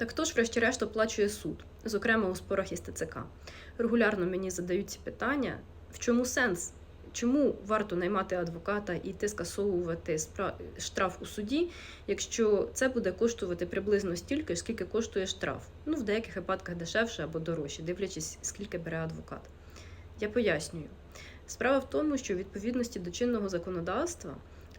Так хто ж, врешті-решт, оплачує суд, зокрема у спорах із ТЦК? Регулярно мені задають ці питання: в чому сенс? Чому варто наймати адвоката і йти скасовувати штраф у суді, якщо це буде коштувати приблизно стільки, скільки коштує штраф? Ну, в деяких випадках дешевше або дорожче, дивлячись, скільки бере адвокат. Я пояснюю. Справа в тому, що у відповідності до чинного законодавства,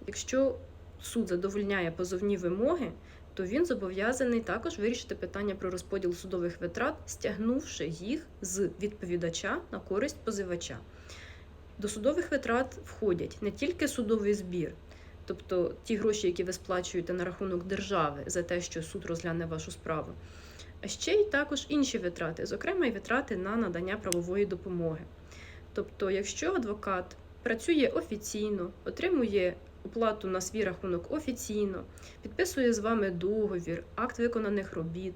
якщо суд задовольняє позовні вимоги, то він зобов'язаний також вирішити питання про розподіл судових витрат, стягнувши їх з відповідача на користь позивача. До судових витрат входять не тільки судовий збір, тобто ті гроші, які ви сплачуєте на рахунок держави за те, що суд розгляне вашу справу, а ще й також інші витрати, зокрема й витрати на надання правової допомоги. Тобто, якщо адвокат працює офіційно, отримує оплату на свій рахунок офіційно, підписує з вами договір, акт виконаних робіт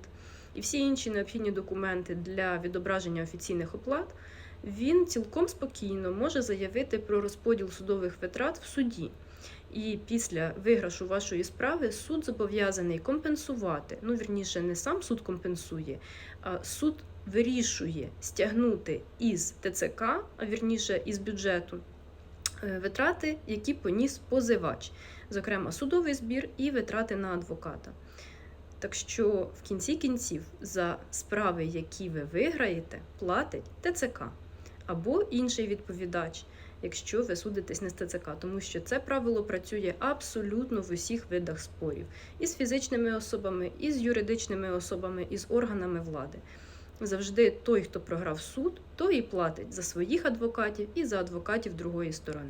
і всі інші необхідні документи для відображення офіційних оплат, він цілком спокійно може заявити про розподіл судових витрат в суді. І після виграшу вашої справи суд зобов'язаний компенсувати. Ну, вірніше, не сам суд компенсує, а суд вирішує стягнути із ТЦК, а вірніше із бюджету витрати, які поніс позивач, зокрема судовий збір і витрати на адвоката. Так що в кінці кінців за справи, які ви виграєте, платить ТЦК або інший відповідач, якщо ви судитесь не з ТЦК, тому що це правило працює абсолютно в усіх видах спорів і з фізичними особами, і з юридичними особами, і з органами влади. Завжди той, хто програв суд, той і платить за своїх адвокатів і за адвокатів другої сторони.